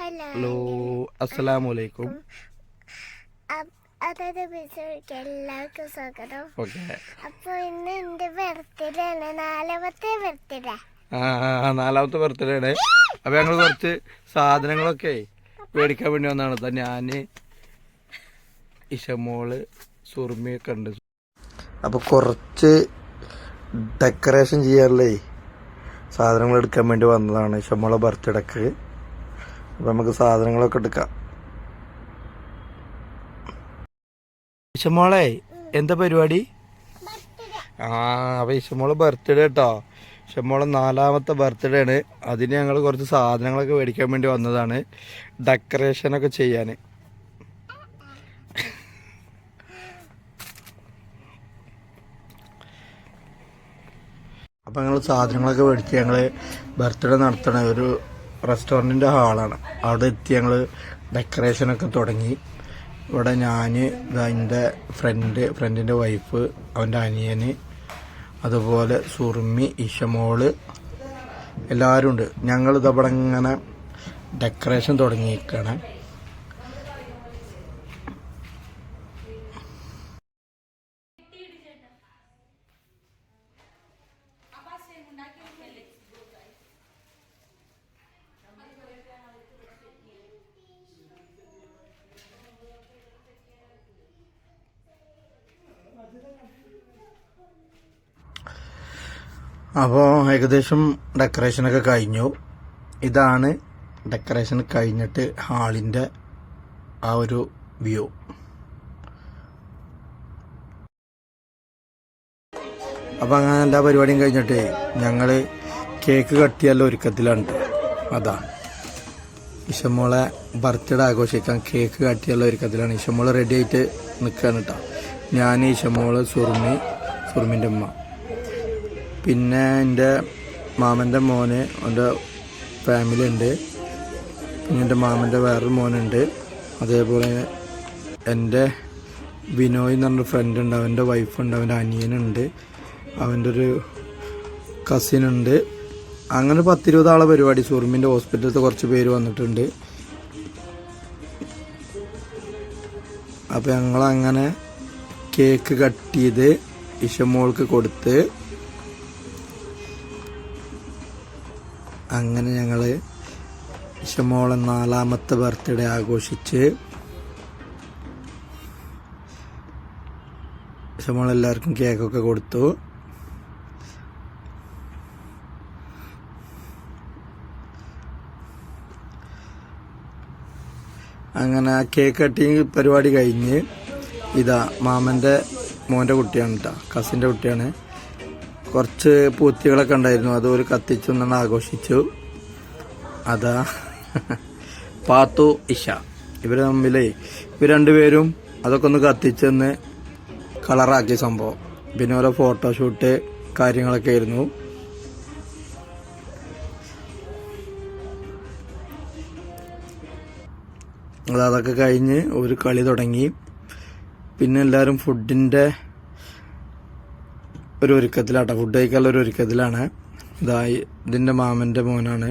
Hello. അസ്സലാമലൈക്കും അതായത് വിളിച്ചവർക്ക് എല്ലാവർക്കും സ്വാഗതം. അപ്പൊ ഇന്ന് എന്റെ ബർത്ത്ഡേ ആണ്. നാലാമത്തെ ബർത്ത്ഡേ ആ നാലാമത്തെ ബർത്ത്ഡേ ആണ്. അപ്പൊ ഞങ്ങൾ കുറച്ച് സാധനങ്ങളൊക്കെ മേടിക്കാൻ വേണ്ടി വന്നതാണ്. ഇതാ ഞാൻ ഇഷമോൾ സുർമിയൊക്കെ ഉണ്ട്. അപ്പൊ കുറച്ച് ഡെക്കറേഷൻ ചെയ്യാറില്ലേ സാധനങ്ങൾ എടുക്കാൻ വേണ്ടി വന്നതാണ് ഇഷമോളെ ബർത്ത്ഡേക്ക് അപ്പൊ നമുക്ക് സാധനങ്ങളൊക്കെ എടുക്കാം. ഇഷമോളെ എന്താ പരിപാടി? ആ അപ്പം ഇഷമോൾ ബർത്ത്ഡേ കേട്ടോ ഇഷമോളെ നാലാമത്തെ ബർത്ത്ഡേ ആണ്. അതിന് ഞങ്ങൾ കുറച്ച് സാധനങ്ങളൊക്കെ മേടിക്കാൻ വേണ്ടി വന്നതാണ്. ഡെക്കറേഷനൊക്കെ ചെയ്യാൻ അപ്പം ഞങ്ങൾ സാധനങ്ങളൊക്കെ മേടിച്ച് ഞങ്ങൾ ബർത്ത്ഡേ നടത്തണ ഒരു റെസ്റ്റോറന്റിന്റെ ഹാളാണ്. അവിടെ എത്തി ഞങ്ങൾ ഡെക്കറേഷനൊക്കെ തുടങ്ങി. ഇവിടെ ഞാൻ എന്റെ ഫ്രണ്ട് ഫ്രണ്ടിന്റെ വൈഫ് അവന്റെ അനിയന് അതുപോലെ സുറുമി ഇഷമോൾ എല്ലാവരും ഉണ്ട് ഞങ്ങൾ ഇതവിടെ ഇങ്ങനെ ഡെക്കറേഷൻ തുടങ്ങിയിരിക്കുകയാണ് അപ്പോൾ ഏകദേശം ഡെക്കറേഷനൊക്കെ കഴിഞ്ഞു. ഇതാണ് ഡെക്കറേഷൻ കഴിഞ്ഞിട്ട് ഹാളിന്റെ ആ ഒരു വ്യൂ. അപ്പം അങ്ങനെ എല്ലാ പരിപാടിയും കഴിഞ്ഞിട്ട് ഞങ്ങൾ കേക്ക് കട്ടിയല്ല ഒരുക്കത്തിലാണ് അതാ. ഇഷമോളെ ബർത്ത്ഡേ ആഘോഷിക്കാൻ കേക്ക് കട്ടിയല്ല ഒരുക്കത്തിലാണ്. ഇഷമോൾ റെഡി ആയിട്ട് നിൽക്കുകയാണ് കേട്ടോ ഞാൻ ഇഷമോൾ സുറുമി സുറുമിന്റെ അമ്മ പിന്നെ എന്റെ മാമന്റെ മോന് എന്റെ ഫാമിലി ഉണ്ട്. പിന്നെ എന്റെ മാമന്റെ വേറൊരു മോനുണ്ട്. അതേപോലെ എന്റെ ബിനോയ് എന്ന് പറഞ്ഞൊരു ഫ്രണ്ട് ഉണ്ട്. അവന്റെ വൈഫുണ്ട് അവന്റെ അനിയനുണ്ട് അവന്റെ ഒരു കസിൻ ഉണ്ട്. അങ്ങനെ പത്തിരുപത് ആളെ പരിപാടി. സുറുമിന്റെ ഹോസ്പിറ്റലത്തെ കുറച്ച് പേര് വന്നിട്ടുണ്ട്. അപ്പോൾ ഞങ്ങളങ്ങനെ കേക്ക് കട്ട് ചെയ്ത് ഇഷമോൾക്ക് കൊടുത്ത് അങ്ങനെ ഞങ്ങൾ ഇഷമോളെ നാലാമത്തെ ബർത്ത്ഡേ ആഘോഷിച്ച് ഇഷമോൾ എല്ലാവർക്കും കേക്കൊക്കെ കൊടുത്തു. അങ്ങനെ ആ കേക്ക് കട്ടിങ് പരിപാടി കഴിഞ്ഞ് ഇതാ മാമന്റെ മോന്റെ കുട്ടിയാണ് കേട്ടോ കസിന്റെ കുട്ടിയാണ്. കുറച്ച് പൂത്തികളൊക്കെ ഉണ്ടായിരുന്നു. അത് ഒരു കത്തിച്ചു നിന്ന് ആഘോഷിച്ചു. അതാ പാത്തു ഇഷ. ഇവർ തമ്മിലേ ഇവർ രണ്ടുപേരും അതൊക്കെ ഒന്ന് കത്തിച്ചെന്ന് കളറാക്കിയ സംഭവം. പിന്നെ ഓരോ ഫോട്ടോഷൂട്ട് കാര്യങ്ങളൊക്കെ ആയിരുന്നു. അത് അതൊക്കെ കഴിഞ്ഞ് ഒരു കളി തുടങ്ങി. പിന്നെ എല്ലാവരും ഫുഡിന്റെ ഒരു ഒരുക്കത്തിലാട്ടോ. ഫുഡ് കഴിക്കാനുള്ള ഒരു ഒരുക്കത്തിലാണ്. ഇതായി ഇതിന്റെ മാമന്റെ മോനാണ്.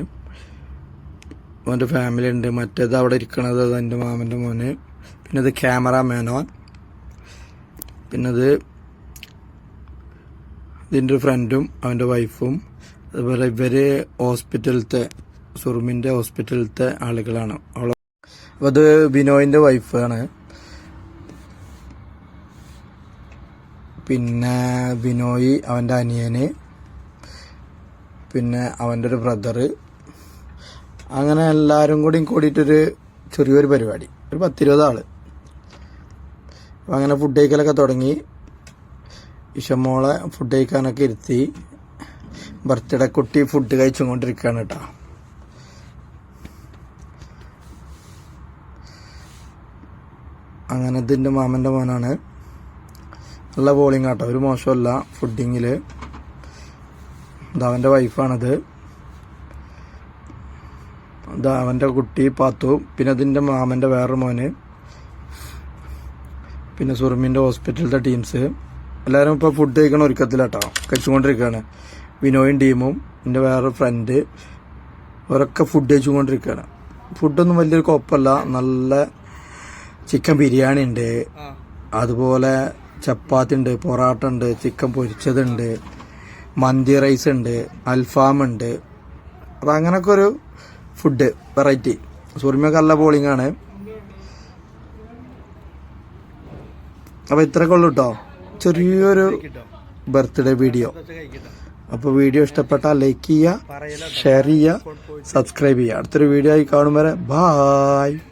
മോന്റെ ഫാമിലി ഉണ്ട്. മറ്റേത് അവിടെ ഇരിക്കണത് അത് എന്റെ മാമന്റെ മോന്. പിന്നെ ഇത് ക്യാമറാമാനോൻ പിന്നെ ഇത് ഇതിന്റെ ഒരു ഫ്രണ്ടും അവന്റെ വൈഫും അതുപോലെ ഇവർ ഹോസ്പിറ്റലത്തെ സുറുമിന്റെ ഹോസ്പിറ്റലത്തെ ആളുകളാണ്. അപ്പോൾ അത് ബിനോയിന്റെ വൈഫാണ് പിന്നെ ബിനോയ് അവന്റെ അനിയന് പിന്നെ അവന്റെ ഒരു ബ്രദറ്. അങ്ങനെ എല്ലാവരും കൂടി കൂടിയിട്ടൊരു ചെറിയൊരു പരിപാടി. ഒരു പത്തിരുപത് അപ്പം അങ്ങനെ ഫുഡ് കഴിക്കലൊക്കെ തുടങ്ങി. ഇഷമോളെ ഫുഡ് കഴിക്കാനൊക്കെ ഇരുത്തി. ബർത്ത്ഡേ കുട്ടി ഫുഡ് കഴിച്ചുകൊണ്ടിരിക്കുകയാണ് കേട്ടോ. അങ്ങനെ ഇതിന്റെ മാമന്റെ മോനാണ്. നല്ല ബോളിംഗ് ആട്ടോ. ഒരു മോശമല്ല. ഫുഡിങ്ങിൽ ഇതവന്റെ വൈഫാണത് അവന്റെ കുട്ടി പാത്തു. പിന്നെ അതിന്റെ മാമന്റെ വേറൊരു മോന്. പിന്നെ സുറുമിന്റെ ഹോസ്പിറ്റലിലത്തെ ടീംസ് എല്ലാവരും ഇപ്പോൾ ഫുഡ് കഴിക്കണ ഒരുക്കത്തിലാട്ടോ. കഴിച്ചുകൊണ്ടിരിക്കുകയാണ് വിനോയും ടീമും എന്റെ വേറൊരു ഫ്രണ്ട് അവരൊക്കെ ഫുഡ് കഴിച്ചുകൊണ്ടിരിക്കുകയാണ് ഫുഡൊന്നും വലിയൊരു കുഴപ്പമില്ല. നല്ല ചിക്കൻ ബിരിയാണി ഉണ്ട് അതുപോലെ ചപ്പാത്തി ഉണ്ട് പൊറാട്ട ഉണ്ട് ചിക്കൻ പൊരിച്ചതുണ്ട് മന്തി റൈസ് ഉണ്ട് അൽഫാം ഉണ്ട് അപ്പം അങ്ങനൊക്കെ ഒരു ഫുഡ് വെറൈറ്റി. സുറിമയൊക്കെ നല്ല ബോളിംഗ് ആണ് അപ്പം ഇത്രയൊക്കെ ഉള്ളു കേട്ടോ ചെറിയൊരു ബർത്ത്ഡേ വീഡിയോ. അപ്പോൾ വീഡിയോ ഇഷ്ടപ്പെട്ടാൽ ലൈക്ക് ചെയ്യുക ഷെയർ ചെയ്യുക സബ്സ്ക്രൈബ് ചെയ്യുക. അടുത്തൊരു വീഡിയോ ആയി കാണും വരെ. ബായ്.